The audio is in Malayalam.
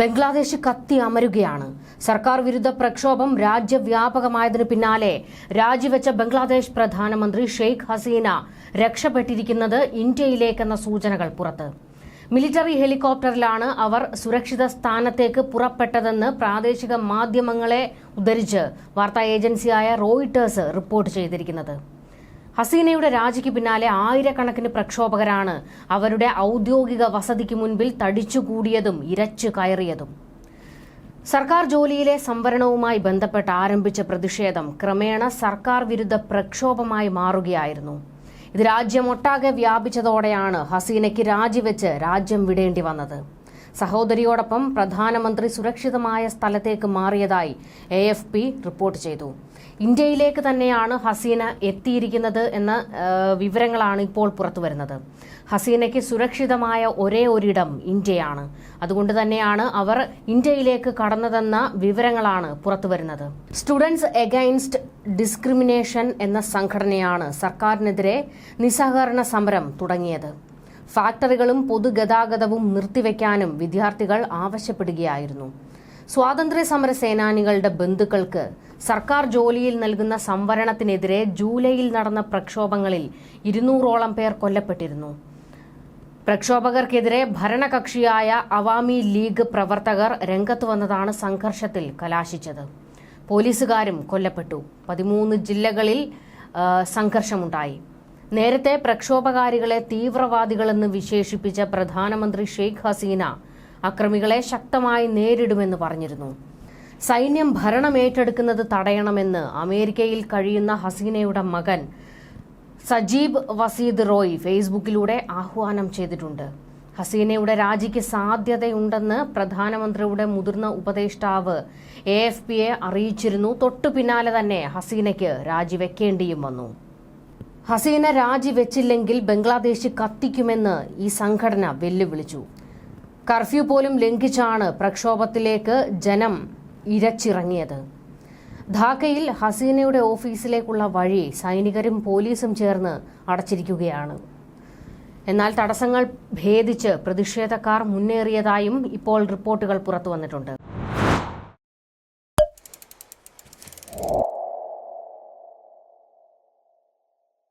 ബംഗ്ലാദേശ് കത്തി അമരുകയാണ്. സർക്കാർ വിരുദ്ധ പ്രക്ഷോഭം രാജ്യവ്യാപകമായതിനു പിന്നാലെ രാജിവെച്ച ബംഗ്ലാദേശ് പ്രധാനമന്ത്രി ഷെയ്ഖ് ഹസീന രക്ഷപ്പെട്ടിരിക്കുന്നത് ഇന്ത്യയിലേക്കെന്ന സൂചനകൾ പുറത്ത്. മിലിറ്ററി ഹെലികോപ്റ്ററിലാണ് അവർ സുരക്ഷിത സ്ഥാനത്തേക്ക് പുറപ്പെട്ടതെന്ന് പ്രാദേശിക മാധ്യമങ്ങളെ ഉദ്ധരിച്ച് വാർത്താ ഏജൻസിയായ റോയിട്ടേഴ്സ് റിപ്പോർട്ട് ചെയ്തിരിക്കുന്നത്. ഹസീനയുടെ രാജിക്ക് പിന്നാലെ ആയിരക്കണക്കിന് പ്രക്ഷോഭകരാണ് അവരുടെ ഔദ്യോഗിക വസതിക്ക് മുൻപിൽ തടിച്ചുകൂടിയതും ഇരച്ചു കയറിയതും. സർക്കാർ ജോലിയിലെ സംവരണവുമായി ബന്ധപ്പെട്ട് ആരംഭിച്ച പ്രതിഷേധം ക്രമേണ സർക്കാർ വിരുദ്ധ പ്രക്ഷോഭമായി മാറുകയായിരുന്നു. ഇത് രാജ്യമൊട്ടാകെ വ്യാപിച്ചതോടെയാണ് ഹസീനയ്ക്ക് രാജിവെച്ച് രാജ്യം വിടേണ്ടി വന്നത്. സഹോദരിയോടൊപ്പം പ്രധാനമന്ത്രി സുരക്ഷിതമായ സ്ഥലത്തേക്ക് മാറിയതായി എ എഫ് പി റിപ്പോർട്ട് ചെയ്തു. ഇന്ത്യയിലേക്ക് തന്നെയാണ് ഹസീന എത്തിയിരിക്കുന്നത് എന്ന വിവരങ്ങളാണ് ഇപ്പോൾ പുറത്തു വരുന്നത്. ഹസീനയ്ക്ക് സുരക്ഷിതമായ ഒരേ ഒരിടം ഇന്ത്യയാണ്. അതുകൊണ്ട് തന്നെയാണ് അവർ ഇന്ത്യയിലേക്ക് കടന്നതെന്ന വിവരങ്ങളാണ് പുറത്തു വരുന്നത്. സ്റ്റുഡൻസ് എഗൈൻസ്റ്റ് ഡിസ്ക്രിമിനേഷൻ എന്ന സംഘടനയാണ് സർക്കാരിനെതിരെ നിസ്സഹകരണ സമരം തുടങ്ങിയത്. ഫാക്ടറികളും പൊതുഗതാഗതവും നിർത്തിവെക്കാനും വിദ്യാർത്ഥികൾ ആവശ്യപ്പെടുകയായിരുന്നു. സ്വാതന്ത്ര്യ സമര സേനാനികളുടെ ബന്ധുക്കൾക്ക് സർക്കാർ ജോലിയിൽ നൽകുന്ന സംവരണത്തിനെതിരെ ജൂലൈയിൽ നടന്ന പ്രക്ഷോഭങ്ങളിൽ ഇരുന്നൂറോളം പേർ കൊല്ലപ്പെട്ടിരുന്നു. പ്രക്ഷോഭകർക്കെതിരെ ഭരണകക്ഷിയായ അവാമി ലീഗ് പ്രവർത്തകർ രംഗത്ത് വന്നതാണ് സംഘർഷത്തിൽ കലാശിച്ചത്. പോലീസുകാരും കൊല്ലപ്പെട്ടു. പതിമൂന്ന് ജില്ലകളിൽ സംഘർഷമുണ്ടായി. നേരത്തെ പ്രക്ഷോഭകാരികളെ തീവ്രവാദികളെന്ന് വിശേഷിപ്പിച്ച പ്രധാനമന്ത്രി ഷെയ്ഖ് ഹസീന അക്രമികളെ ശക്തമായി നേരിടുമെന്ന് പറഞ്ഞിരുന്നു. സൈന്യം ഭരണം ഏറ്റെടുക്കുന്നത് തടയണമെന്ന് അമേരിക്കയിൽ കഴിയുന്ന ഹസീനയുടെ മകൻ സജീബ് വസീദ് റോയ് ഫേസ്ബുക്കിലൂടെ ആഹ്വാനം ചെയ്തിട്ടുണ്ട്. ഹസീനയുടെ രാജിക്ക് സാധ്യതയുണ്ടെന്ന് പ്രധാനമന്ത്രിയുടെ മുതിർന്ന ഉപദേഷ്ടാവ് എ എഫ് പിയെ അറിയിച്ചിരുന്നു. തൊട്ടു പിന്നാലെ തന്നെ ഹസീനയ്ക്ക് രാജിവെക്കേണ്ടിയും വന്നു. ഹസീന രാജിവെച്ചില്ലെങ്കിൽ ബംഗ്ലാദേശ് കത്തിക്കുമെന്ന് ഈ സംഘടന വെല്ലുവിളിച്ചു. കർഫ്യൂ പോലും ലംഘിച്ചാണ് പ്രക്ഷോഭത്തിലേക്ക് ജനം ഇരച്ചിറങ്ങിയത്. ധാക്കയിൽ ഹസീനയുടെ ഓഫീസിലേക്കുള്ള വഴി സൈനികരും പോലീസും ചേർന്ന് അടച്ചിരിക്കുകയാണ്. എന്നാൽ തടസ്സങ്ങൾ ഭേദിച്ച് പ്രതിഷേധക്കാർ മുന്നേറിയതായും ഇപ്പോൾ റിപ്പോർട്ടുകൾ പുറത്തുവന്നിട്ടുണ്ട്.